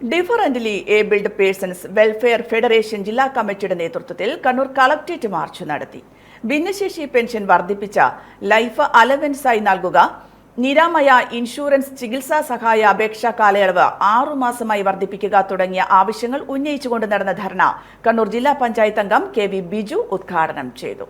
Differently abled persons welfare federation ജില്ലാ കമ്മിറ്റിയുടെ നേതൃത്വത്തിൽ കണ്ണൂർ കളക്ട്രേറ്റ് മാർച്ച് നടത്തി. ഭിന്നശേഷി പെൻഷൻ വർദ്ധിപ്പിച്ച ലൈഫ് അലവൻസായി നൽകുക നിരാമയ ഇൻഷുറൻസ് ചികിത്സാ സഹായ അപേക്ഷാ കാലയളവ് ആറുമാസമായി വർദ്ധിപ്പിക്കുക തുടങ്ങിയ ആവശ്യങ്ങൾ ഉന്നയിച്ചുകൊണ്ട് നടന്ന ധർണ കണ്ണൂർ ജില്ലാ പഞ്ചായത്ത് അംഗം കെ വി ബിജു ഉദ്ഘാടനം ചെയ്തു.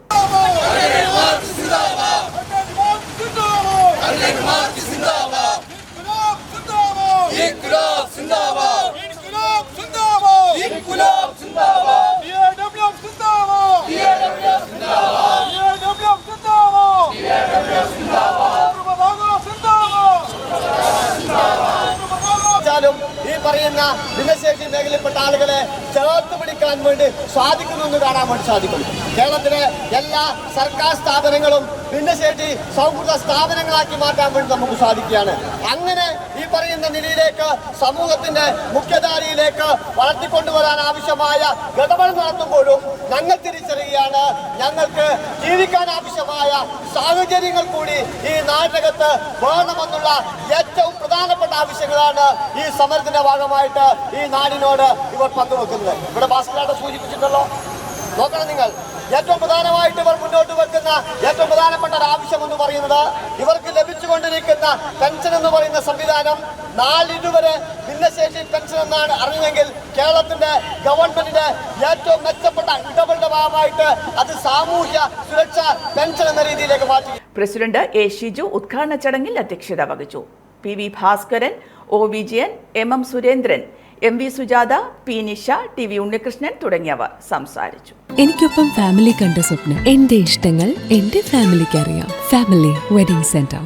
ാലും ഈ പറയുന്ന ഭിന്നശേഷി മേഖലയിൽപ്പെട്ട ആളുകളെ ചേർത്ത് പിടിക്കാൻ വേണ്ടി സാധിക്കുന്നു എന്ന് കാണാൻ വേണ്ടി സാധിക്കും കേരളത്തിലെ എല്ലാ സർക്കാർ സ്ഥാപനങ്ങളും ഭിന്നശേഷി സൗഹൃദ സ്ഥാപനങ്ങളാക്കി മാറ്റാൻ വേണ്ടി നമുക്ക് സാധിക്കുകയാണ്. അങ്ങനെ ഈ പറയുന്ന നിലയിലേക്ക് സമൂഹത്തിന്റെ മുഖ്യധാരയിലേക്ക് വളർത്തിക്കൊണ്ടുവരാൻ ആവശ്യമായ ഇടപെടൽ നടത്തുമ്പോഴും ഞങ്ങൾ തിരിച്ചറിയുകയാണ്. ഞങ്ങൾക്ക് ജീവിക്കാൻ ആവശ്യമായ സാഹചര്യങ്ങൾ കൂടി ഈ നാടകത്ത് വേണമെന്നുള്ള ഏറ്റവും ആവശ്യങ്ങളാണ് ഈ സമരത്തിന്റെ ഭാഗമായിട്ട് ഈ നാടിനോട് ഇവർ പങ്കുവെക്കുന്നത് ഇവിടെ ഭാസ്കരായിട്ട് സൂചിപ്പിച്ചിട്ടുള്ളോ നോക്കണം നിങ്ങൾ. ഏറ്റവും പ്രധാനമായിട്ട് ഇവർ മുന്നോട്ട് വെക്കുന്ന ഏറ്റവും പ്രധാനപ്പെട്ട ഒരു ആവശ്യം എന്ന് പറയുന്നത് ഇവർക്ക് ലഭിച്ചുകൊണ്ടിരിക്കുന്ന പെൻഷൻ എന്ന് പറയുന്ന സംവിധാനം നാലിതുവരെ ഭിന്നശേഷി പെൻഷൻ എന്നാണ് അറിഞ്ഞെങ്കിൽ കേരളത്തിന്റെ ഗവൺമെന്റിന്റെ ഏറ്റവും മെച്ചപ്പെട്ട ഇടപെടലിന്റെ ഭാഗമായിട്ട് അത് സാമൂഹ്യ സുരക്ഷാ പെൻഷൻ എന്ന രീതിയിലേക്ക് മാറ്റി. പ്രസിഡന്റ് എ ഷിജു ഉദ്ഘാടന ചടങ്ങിൽ അധ്യക്ഷത വഹിച്ചു. P V Bhaskaran O Vijayan M M Surendran M V Sujatha P Nisha T V Unnikrishnan തുടങ്ങിയവർ സംസാരിച്ചു. എനിക്കൊപ്പം ഫാമിലി കണ്ട സ്വപ്നം എന്റെ ഇഷ്ടങ്ങൾ എന്റെ ഫാമിലിക്ക് അറിയാം. Family wedding centre